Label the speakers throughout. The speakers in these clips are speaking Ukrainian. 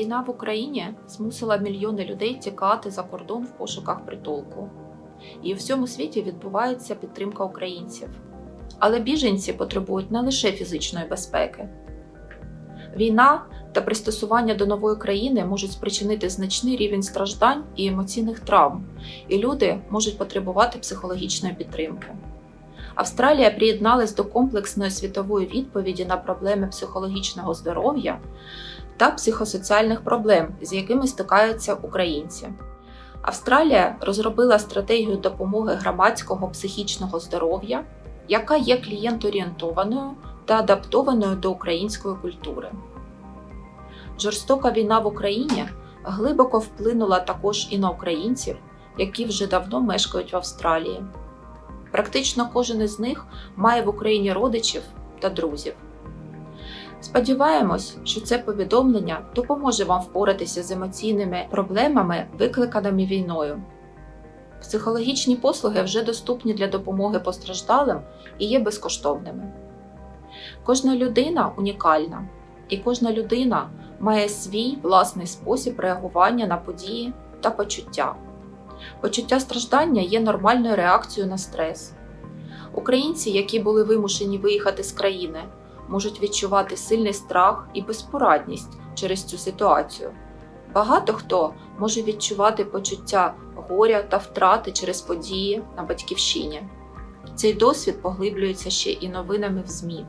Speaker 1: Війна в Україні змусила мільйони людей тікати за кордон в пошуках притулку. І у всьому світі відбувається підтримка українців. Але біженці потребують не лише фізичної безпеки. Війна та пристосування до нової країни можуть спричинити значний рівень страждань і емоційних травм, і люди можуть потребувати психологічної підтримки. Австралія приєдналась до комплексної світової відповіді на проблеми психологічного здоров'я та психосоціальних проблем, з якими стикаються українці. Австралія розробила стратегію допомоги громадського психічного здоров'я, яка є клієнт-орієнтованою та адаптованою до української культури. Жорстока війна в Україні глибоко вплинула також і на українців, які вже давно мешкають в Австралії. Практично кожен із них має в Україні родичів та друзів. Сподіваємось, що це повідомлення допоможе вам впоратися з емоційними проблемами, викликаними війною. Психологічні послуги вже доступні для допомоги постраждалим і є безкоштовними. Кожна людина унікальна, і кожна людина має свій власний спосіб реагування на події та почуття. Почуття страждання є нормальною реакцією на стрес. Українці, які були вимушені виїхати з країни, можуть відчувати сильний страх і безпорадність через цю ситуацію. Багато хто може відчувати почуття горя та втрати через події на батьківщині. Цей досвід поглиблюється ще і новинами в ЗМІ.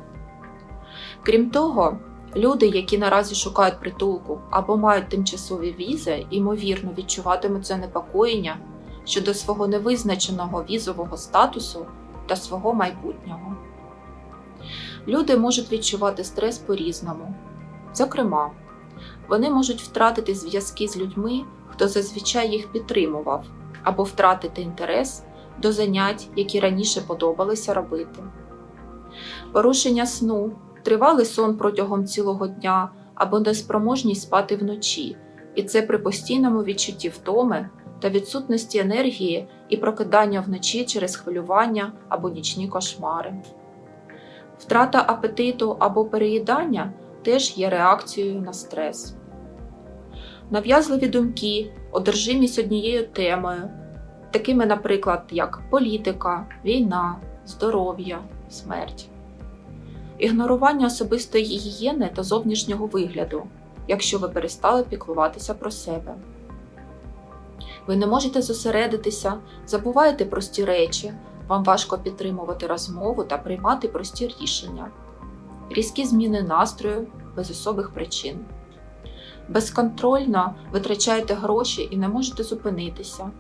Speaker 1: Крім того, люди, які наразі шукають притулку або мають тимчасові візи, ймовірно відчуватимуть занепокоєння щодо свого невизначеного візового статусу та свого майбутнього. Люди можуть відчувати стрес по-різному. Зокрема, вони можуть втратити зв'язки з людьми, хто зазвичай їх підтримував, або втратити інтерес до занять, які раніше подобалося робити. Порушення сну, тривалий сон протягом цілого дня або неспроможність спати вночі, і це при постійному відчутті втоми та відсутності енергії і прокидання вночі через хвилювання або нічні кошмари. Втрата апетиту або переїдання теж є реакцією на стрес. Нав'язливі думки, одержимість однією темою, такими, наприклад, як політика, війна, здоров'я, смерть, ігнорування особистої гігієни та зовнішнього вигляду, якщо ви перестали піклуватися про себе. Ви не можете зосередитися, забуваєте прості речі, вам важко підтримувати розмову та приймати прості рішення, різкі зміни настрою без особих причин. Безконтрольно витрачаєте гроші і не можете зупинитися.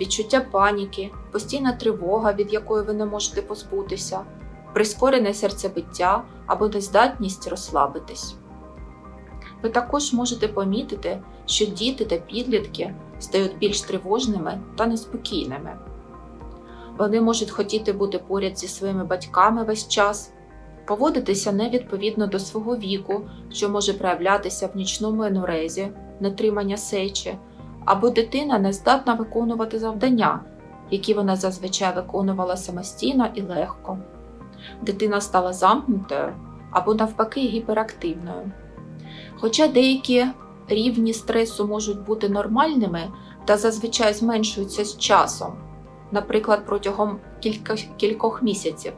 Speaker 1: Відчуття паніки, постійна тривога, від якої ви не можете позбутися, прискорене серцебиття або нездатність розслабитись. Ви також можете помітити, що діти та підлітки стають більш тривожними та неспокійними. Вони можуть хотіти бути поряд зі своїми батьками весь час, поводитися невідповідно до свого віку, що може проявлятися в нічному енурезі, нетримання сечі, або дитина не здатна виконувати завдання, які вона зазвичай виконувала самостійно і легко. Дитина стала замкнутою або, навпаки, гіперактивною. Хоча деякі рівні стресу можуть бути нормальними та зазвичай зменшуються з часом, наприклад, протягом кілька, кількох місяців,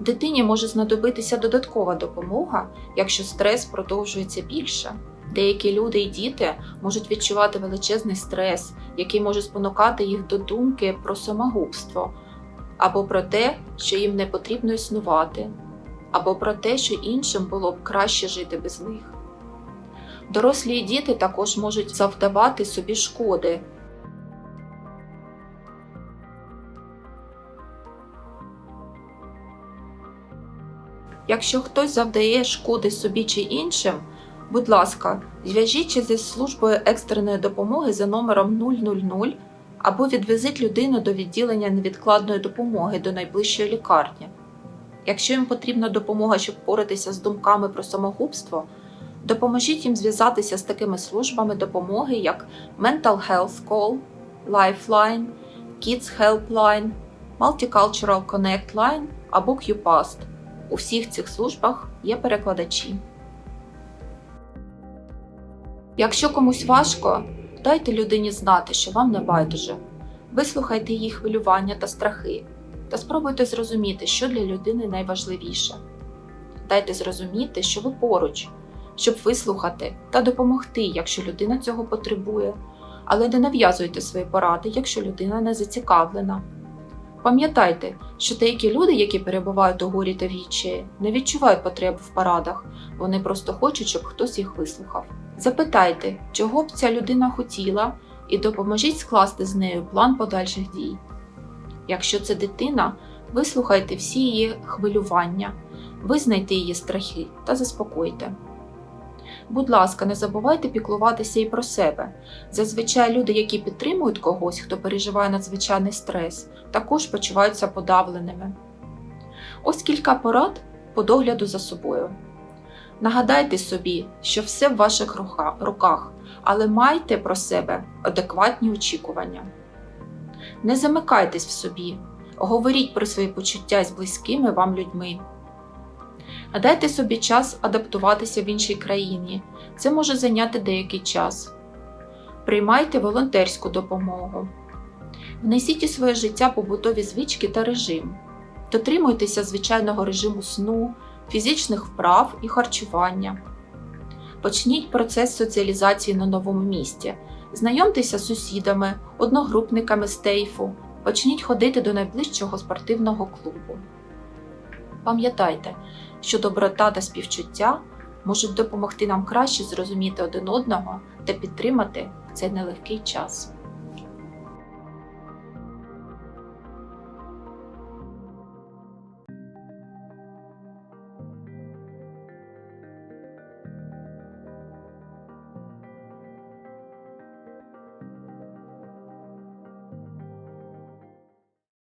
Speaker 1: дитині може знадобитися додаткова допомога, якщо стрес продовжується більше. Деякі люди і діти можуть відчувати величезний стрес, який може спонукати їх до думки про самогубство, або про те, що їм не потрібно існувати, або про те, що іншим було б краще жити без них. Дорослі діти також можуть завдавати собі шкоди. Якщо хтось завдає шкоди собі чи іншим, будь ласка, зв'яжіться зі службою екстреної допомоги за номером 000 або відвезіть людину до відділення невідкладної допомоги до найближчої лікарні. Якщо їм потрібна допомога, щоб впоратися з думками про самогубство, допоможіть їм зв'язатися з такими службами допомоги, як Mental Health Call, Lifeline, Kids Helpline, Multicultural Connect Line або QPAST. У всіх цих службах є перекладачі. Якщо комусь важко, дайте людині знати, що вам не байдуже. Вислухайте її хвилювання та страхи, та спробуйте зрозуміти, що для людини найважливіше. Дайте зрозуміти, що ви поруч, щоб вислухати та допомогти, якщо людина цього потребує, але не нав'язуйте свої поради, якщо людина не зацікавлена. Пам'ятайте, що деякі люди, які перебувають у горі та вічі, не відчувають потреби в порадах, вони просто хочуть, щоб хтось їх вислухав. Запитайте, чого б ця людина хотіла, і допоможіть скласти з нею план подальших дій. Якщо це дитина, вислухайте всі її хвилювання, визнайте її страхи та заспокойте. Будь ласка, не забувайте піклуватися і про себе. Зазвичай люди, які підтримують когось, хто переживає надзвичайний стрес, також почуваються подавленими. Ось кілька порад по догляду за собою. Нагадайте собі, що все в ваших руках, але майте про себе адекватні очікування. Не замикайтесь в собі, говоріть про свої почуття з близькими вам людьми. Дайте собі час адаптуватися в іншій країні. Це може зайняти деякий час. Приймайте волонтерську допомогу. Внесіть у своє життя побутові звички та режим. Дотримуйтеся звичайного режиму сну, фізичних вправ і харчування. Почніть процес соціалізації на новому місці. Знайомтеся з сусідами, одногрупниками з тейфу. Почніть ходити до найближчого спортивного клубу. Пам'ятайте, що доброта та співчуття можуть допомогти нам краще зрозуміти один одного та підтримати в цей нелегкий час.